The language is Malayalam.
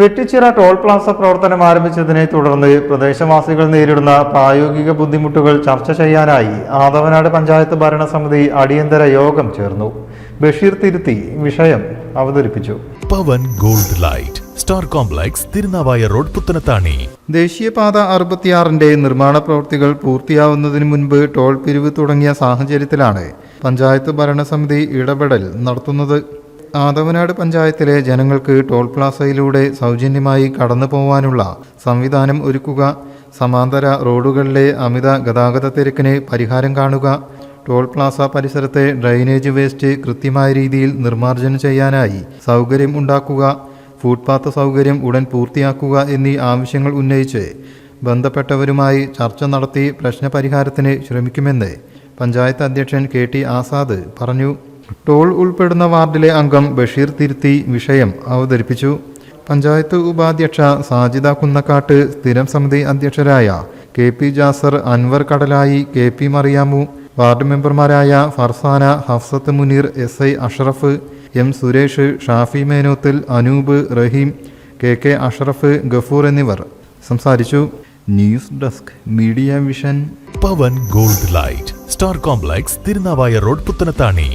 വെട്ടിച്ചിറ ടോൾ പ്ലാസ പ്രവർത്തനം ആരംഭിച്ചതിനെ തുടർന്ന് പ്രദേശവാസികൾ നേരിടുന്ന പ്രായോഗിക ബുദ്ധിമുട്ടുകൾ ചർച്ച ചെയ്യാനായി ആദവനാട് പഞ്ചായത്ത് ഭരണസമിതി അടിയന്തര യോഗം ചേർന്നു. ബഷീർ തിരുത്തി വിഷയം അവതരിപ്പിച്ചു. Pavan gold light star complex Tirunavaya road Puthanathani. ദേശീയപാത അറുപത്തിയാറിന്റെ നിർമ്മാണ പ്രവൃത്തികൾ പൂർത്തിയാവുന്നതിന് മുൻപ് ടോൾ പിരിവ് തുടങ്ങിയ സാഹചര്യത്തിലാണ് പഞ്ചായത്ത് ഭരണസമിതി ഇടപെടൽ നടത്തുന്നത്. ആദവനാട് പഞ്ചായത്തിലെ ജനങ്ങൾക്ക് ടോൾ പ്ലാസയിലൂടെ സൗജന്യമായി കടന്നു പോവാനുള്ള സംവിധാനം ഒരുക്കുക സമാന്തര റോഡുകളിലെ അമിത ഗതാഗത തിരക്കിന് പരിഹാരം കാണുക ടോൾ പ്ലാസ പരിസരത്തെ ഡ്രൈനേജ് വേസ്റ്റ് കൃത്യമായ രീതിയിൽ നിർമ്മാർജനം ചെയ്യാനായി സൗകര്യം ഉണ്ടാക്കുക ഫുട്പാത്ത് സൗകര്യം ഉടൻ പൂർത്തിയാക്കുക എന്നീ ആവശ്യങ്ങൾ ഉന്നയിച്ച് ബന്ധപ്പെട്ടവരുമായി ചർച്ച നടത്തി പ്രശ്നപരിഹാരത്തിന് ശ്രമിക്കുമെന്ന് പഞ്ചായത്ത് അധ്യക്ഷൻ കെ ടി ആസാദ് പറഞ്ഞു. ടോൾ ഉൾപ്പെടുന്ന വാർഡിലെ അംഗം ബഷീർ തിരുത്തി വിഷയം അവതരിപ്പിച്ചു. പഞ്ചായത്ത് ഉപാധ്യക്ഷ സാജിദ കുന്നക്കാട്ട് സ്ഥിരം സമിതി അധ്യക്ഷരായ K P Jasar Anwar Kadalayi K P Mariyamu ward മെമ്പർമാരായ Farsana Hafsath Muneer S I Ashraf M Suresh Shafi Menothil Anoop Rahim K K Ashraf Gafoor എന്നിവർ സംസാരിച്ചു. News desk media vision. Pavan gold light star complex Tirunavaya road Puthanathani.